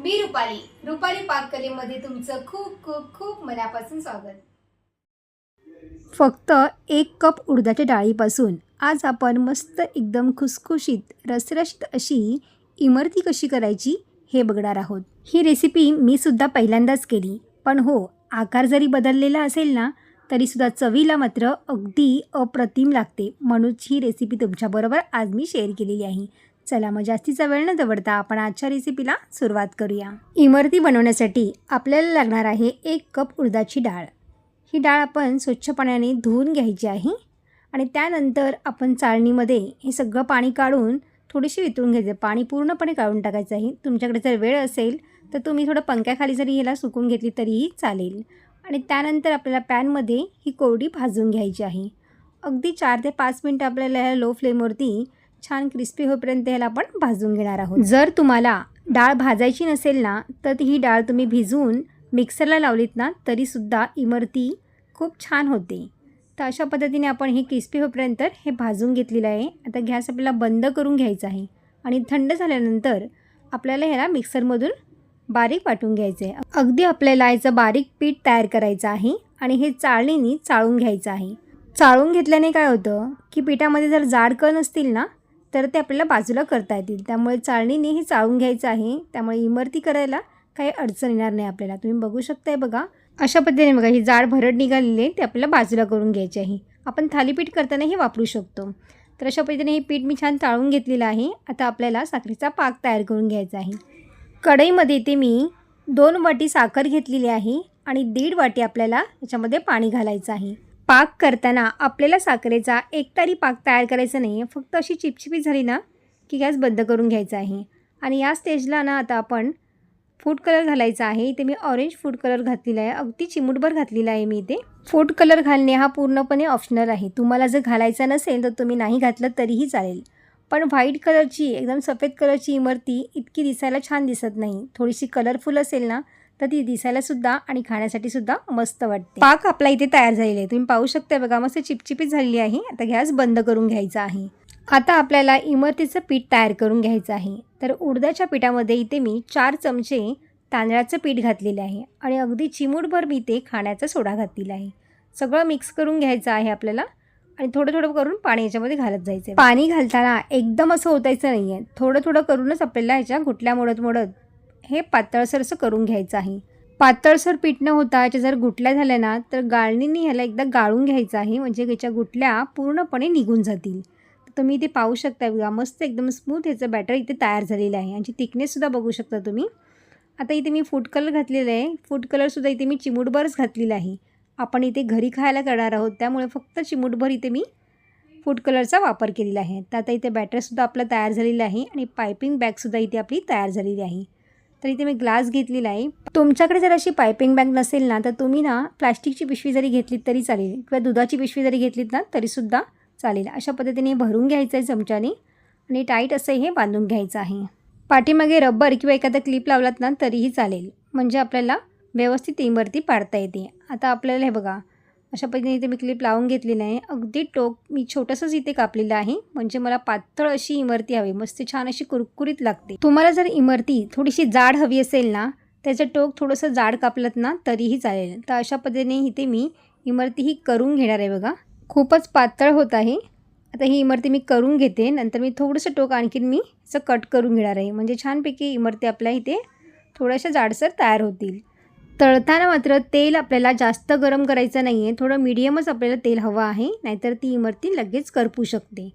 मी रुपाली. रुपाली पाककलेमध्ये तुमचं खूप खूप खूप मनापासून स्वागत. फक्त एक कप उडदाच्या डाळीपासून आज आपण मस्त एकदम खुसखुशीत रसरशीत अशी इमरती कशी करायची हे बघणार आहोत. ही रेसिपी मी सुद्धा पहिल्यांदाच केली. पण हो आकार जरी बदललेला असेल ना तरीसुद्धा चवीला मात्र अगदी अप्रतिम लागते. म्हणूनच ही रेसिपी तुमच्याबरोबर आज मी शेअर केलेली आहे. चला मग जास्तीचा वेळ न दवडता आपण आजच्या रेसिपीला सुरुवात करूया. इमरती बनवण्यासाठी आपल्याला लागणार आहे एक कप उडदाची डाळ. ही डाळ आपण स्वच्छ पाण्याने धुवून घ्यायची आहे आणि त्यानंतर आपण चाळणीमध्ये हे सगळं पाणी काढून थोडीशी वितळून घ्यायचं. पाणी पूर्णपणे काढून टाकायचं आहे. तुमच्याकडे जर वेळ असेल तर तुम्ही थोडं पंख्याखाली जरी ह्याला सुकून घेतली तरीही चालेल. आणि त्यानंतर आपल्याला पॅनमध्ये ही कोरडी भाजून घ्यायची आहे. अगदी चार ते पाच मिनटं आपल्याला ह्या लो फ्लेमवरती छान क्रिस्पी होईपर्यंत ह्याला आपण भाजून घेणार आहोत. जर तुम्हाला डाळ भाजायची नसेल ना तर ही डाळ तुम्ही भिजवून मिक्सरला लावलीत ना तरीसुद्धा इमरती खूप छान होते. तर अशा पद्धतीने आपण हे क्रिस्पी होईपर्यंत हे भाजून घेतलेलं आहे. आता गॅस आपल्याला बंद करून घ्यायचा आहे आणि थंड झाल्यानंतर आपल्याला ह्याला मिक्सरमधून बारीक वाटून घ्यायचं आहे. अगदी आपल्याला याचं बारीक पीठ तयार करायचं आहे आणि हे चाळणीने चाळून घ्यायचं आहे. चाळून घेतल्याने काय होतं की पिठामध्ये जर जाड कण असतील ना तर ते आपल्याला बाजूला करता येतील. त्यामुळे चाळणीने हे चाळून घ्यायचं आहे. त्यामुळे इमरती करायला काही अडचण येणार नाही आपल्याला. तुम्ही बघू शकताय बघा. अशा पद्धतीने बघा ही जाड भरड निघालेली आहे ते आपल्याला बाजूला करून घ्यायची आहे. आपण थालीपीठ करताना हे वापरू शकतो. तर अशा पद्धतीने हे पीठ मी छान चाळून घेतलेलं आहे. आता आपल्याला साखरेचा पाक तयार करून घ्यायचा आहे. कढईमध्ये ते मी दोन वाटी साखर घेतलेली आहे आणि दीड वाटी आपल्याला याच्यामध्ये पाणी घालायचं आहे. पाक करताना आपल्याला साखरेचा एकतारी पाक तयार करायचा नाही आहे फक्त अशी चिपचिपी झाली ना की गॅस बंद करून घ्यायचा आहे. आणि या स्टेजला ना आता आपण फूड कलर घालायचा आहे. इथे मी ऑरेंज फूड कलर घातलेला आहे. अगदी चिमूटभर घातलेला आहे मी इथे. फूड कलर घालणे हा पूर्णपणे ऑप्शनल आहे. तुम्हाला जर घालायचा नसेल तर तुम्ही नाही घातलं तरीही चालेल. पण व्हाईट कलरची एकदम सफेद कलरची इमरती इतकी दिसायला छान दिसत नाही. थोडीशी कलरफुल असेल ना तर ती दिसायला सुद्धा आणि खाण्यासाठी सुद्धा मस्त वाटते. पाक आपला इथे तयार झालेला आहे. तुम्ही पाहू शकता बघा मस्त चिपचिपीत झालेली आहे. आता गॅस बंद करून घ्यायचा आहे. आता आपल्याला इमरतीचं पीठ तयार करून घ्यायचं आहे. तर उडदाच्या पिठामध्ये इथे मी चार चमचे तांदळाचं पीठ घातलेलं आहे आणि अगदी चिमूटभर मी ते खाण्याचा सोडा घातलेला आहे. सगळं मिक्स करून घ्यायचं आहे आपल्याला आणि थोडं थोडं करून पाणी याच्यामध्ये घालत जायचं आहे पाणी घालताना एकदम असं ओतायचं नाही आहे थोडं थोडं करूनच आपल्याला ह्याच्या गुटल्या मोडत मोडत हे पातळसर असं करून घ्यायचं आहे. पातळसर पीठ न होता याच्या जर गुटल्या झाल्या ना तर गाळणीने ह्याला एकदा गाळून घ्यायचं आहे म्हणजे याच्या गुटल्या पूर्णपणे निघून जातील. तर तुम्ही इथे पाहू शकता बघा मस्त एकदम स्मूथ ह्याचं बॅटर इथे तयार झालेलं आहे. आणि थिकनेससुद्धा बघू शकता तुम्ही. आता इथे मी फूड कलर घातलेलं आहे. फूड कलरसुद्धा इथे मी चिमूटभरच घातलेला आहे. आपण इथे घरी खायला करणार आहोत त्यामुळे फक्त चिमूटभर इथे मी फूड कलरचा वापर केलेला आहे. तर आता इथे बॅटरसुद्धा आपलं तयार झालेलं आहे आणि पायपिंग बॅगसुद्धा इथे आपली तयार झालेली आहे. तर इथे मी ग्लास घेतलेला आहे. तुमच्याकडे जर अशी पायपिंग बॅग नसेल ना तर तुम्ही ना प्लॅस्टिकची पिशवी जरी घेतलीत तरी चालेल. किंवा दुधाची पिशवी जरी घेतलीत ना तरीसुद्धा चालेल. अशा पद्धतीने भरून घ्यायचं आहे चमच्याने आणि टाईट असं हे बांधून घ्यायचं आहे. पाठीमागे रबर किंवा एखादा क्लिप लावलात ना तरीही चालेल. म्हणजे आपल्याला व्यवस्थित टीमवरती पाडता येते. आता आपल्याला हे बघा अशा पद्धतीने इथे मी क्लिप लावून घेतलेली आहे अगदी टोक मी छोटंसंच इथे कापलेलं आहे. म्हणजे मला पातळ अशी इमरती हवी. मस्त छान अशी कुरकुरीत लागते. तुम्हाला जर इमरती थोडीशी जाड हवी असेल ना त्याचं टोक थोडंसं जाड कापलत ना तरीही चालेल. तर अशा पद्धतीने इथे मी इमरती ही करून घेणार आहे बघा. खूपच पातळ होत आहे. आता ही इमरती मी करून घेते. नंतर मी थोडंसं टोक आणखीन मी असं कट करून घेणार आहे. म्हणजे छानपैकी इमरती आपल्या इथे थोड्याशा जाडसर तयार होतील. तळताना मात्र तेल आपल्याला जास्त गरम करायचं नाही आहे थोडं मीडियमच आपल्याला तेल हवं आहे. नाहीतर ती इमरती लगेच करपू शकते.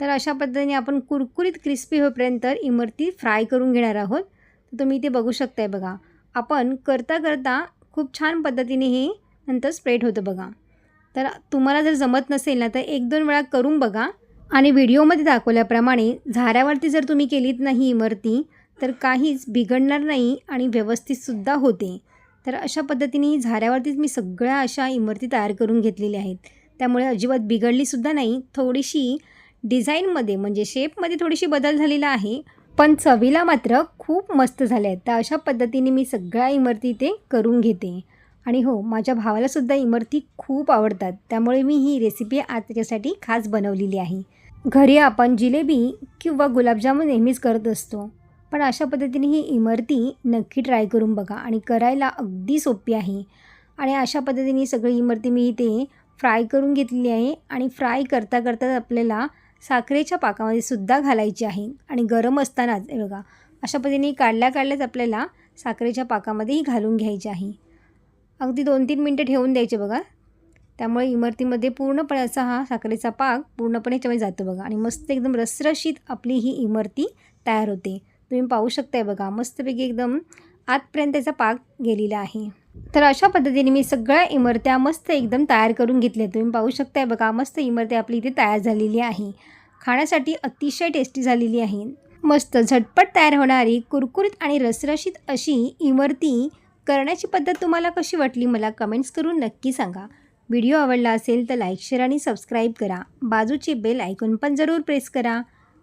तर अशा पद्धतीने आपण कुरकुरीत क्रिस्पी होईपर्यंत इमरती फ्राय करून घेणार आहोत. तर तुम्ही ते बघू शकताय बघा. आपण करता करता खूप छान पद्धतीने हे नंतर स्प्रेड होतं बघा. तर तुम्हाला जर जमत नसेल ना तर एक दोन वेळा करून बघा. आणि व्हिडिओमध्ये दाखवल्याप्रमाणे झाऱ्यावरती जर तुम्ही केलीत नाही इमरती तर काहीच बिघडणार नाही आणि व्यवस्थितसुद्धा होते. तर अशा पद्धतीने झाऱ्यावरतीच मी सगळ्या अशा इमरती तयार करून घेतलेल्या आहेत. त्यामुळे अजिबात बिघडलीसुद्धा नाही. थोडीशी डिझाईनमध्ये म्हणजे शेपमध्ये थोडीशी बदल झालेला आहे. पण चवीला मात्र खूप मस्त झाल्या आहेत. तर अशा पद्धतीने मी सगळ्या इमरती ते करून घेते. आणि हो माझ्या भावालासुद्धा इमरती खूप आवडतात. त्यामुळे मी ही रेसिपी आज त्याच्यासाठी खास बनवलेली आहे. घरी आपण जिलेबी किंवा गुलाबजामुन नेहमीच करत असतो. पण अशा पद्धतीने ही इमरती नक्की ट्राय करून बघा आणि करायला अगदी सोपी आहे. आणि अशा पद्धतीने सगळी इमरती मी इथे फ्राय करून घेतलेली आहे आणि फ्राय करता करता आपल्याला साखरेच्या पाकामध्ये सुद्धा घालायची आहे आणि गरम असतानाच बघा अशा पद्धतीने काढल्या काढल्याच आपल्याला साखरेच्या पाकामध्येही घालून घ्यायची आहे. अगदी दोन तीन मिनटं ठेवून द्यायचे बघा. त्यामुळे इमरतीमध्ये पूर्णपणे असा हा साखरेचा पाक पूर्णपणे याच्यामध्ये जातो बघा आणि मस्त एकदम रसरशीत आपली ही इमरती तयार होते. तुम्ही पाहू शकताय बघा मस्तपैकी एकदम आतपर्यंत त्याचा पाक गेलेला आहे. तर अशा पद्धतीने मी सगळ्या इमरत्या मस्त एकदम तयार करून घेतल्या. तुम्ही पाहू शकताय बघा मस्त इमरत्या आपली इथे तयार झालेली आहे. खाण्यासाठी अतिशय टेस्टी झालेली आहे. मस्त झटपट तयार होणारी कुरकुरीत आणि रसरशीत अशी इमरती करण्याची पद्धत तुम्हाला कशी वाटली मला कमेंट्स करून नक्की सांगा. व्हिडिओ आवडला असेल तर लाईक शेअर आणि सबस्क्राईब करा. बाजूचे बेल ऐकून पण जरूर प्रेस करा.